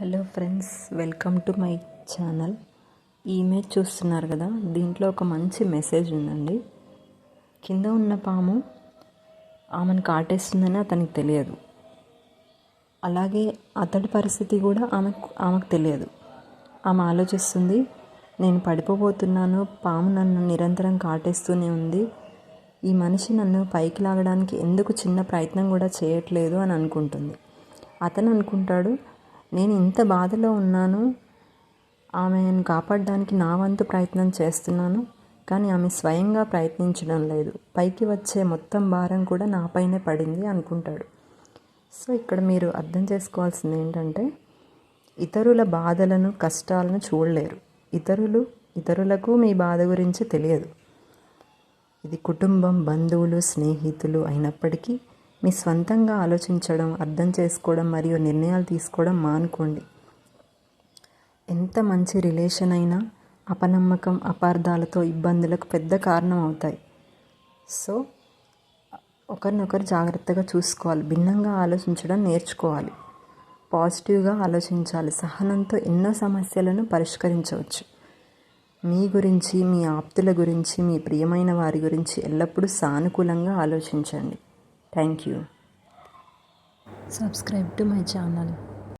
Hello friends welcome to my channel. ఈ image చూస్తున్నారు కదా దీంట్లో ఒక మంచి మెసేజ్ ఉందండి. కింద ఉన్న పాము ఆమెను కాటేస్తుందని అతనికి తెలియదు. అలాగే అతడి పరిస్థితి కూడా ఆమెకు ఆమెకు తెలియదు. ఆమె ఆలోచిస్తుంది నేను పడిపోబోతున్నాను పాము నన్ను నిరంతరం కాటేస్తూనే ఉంది. ఈ మనిషి నన్ను పైకి లాగడానికి ఎందుకు చిన్న ప్రయత్నం కూడా చేయట్లేదు అని అనుకుంటుంది. అతను అనుకుంటాడు నేను ఇంత బాధలో ఉన్నాను. ఆమెను కాపాడడానికి నా వంతు ప్రయత్నం చేస్తున్నాను. కానీ ఆమె స్వయంగా ప్రయత్నించడం లేదు. పైకి వచ్చే మొత్తం భారం కూడా నాపైనే పడింది అనుకుంటాడు. సో ఇక్కడ మీరు అర్థం చేసుకోవాల్సింది ఏంటంటే ఇతరుల బాధలను కష్టాలను చూడలేరు. ఇతరులు ఇతరులకు మీ బాధ గురించి తెలియదు. ఇది కుటుంబం బంధువులు స్నేహితులు అయినప్పటికీ మీ స్వంతంగా ఆలోచించడం అర్థం చేసుకోవడం మరియు నిర్ణయాలు తీసుకోవడం మానుకోండి. ఎంత మంచి రిలేషన్ అయినా అపనమ్మకం అపార్థాలతో ఇబ్బందులకు పెద్ద కారణం అవుతాయి. సో ఒకరినొకరు జాగ్రత్తగా చూసుకోవాలి భిన్నంగా ఆలోచించడం నేర్చుకోవాలి. పాజిటివ్గా ఆలోచించాలి సహనంతో ఎన్నో సమస్యలను పరిష్కరించవచ్చు. మీ గురించి మీ ఆప్తుల గురించి మీ ప్రియమైన వారి గురించి ఎల్లప్పుడూ సానుకూలంగా ఆలోచించండి. Thank you subscribe to my channel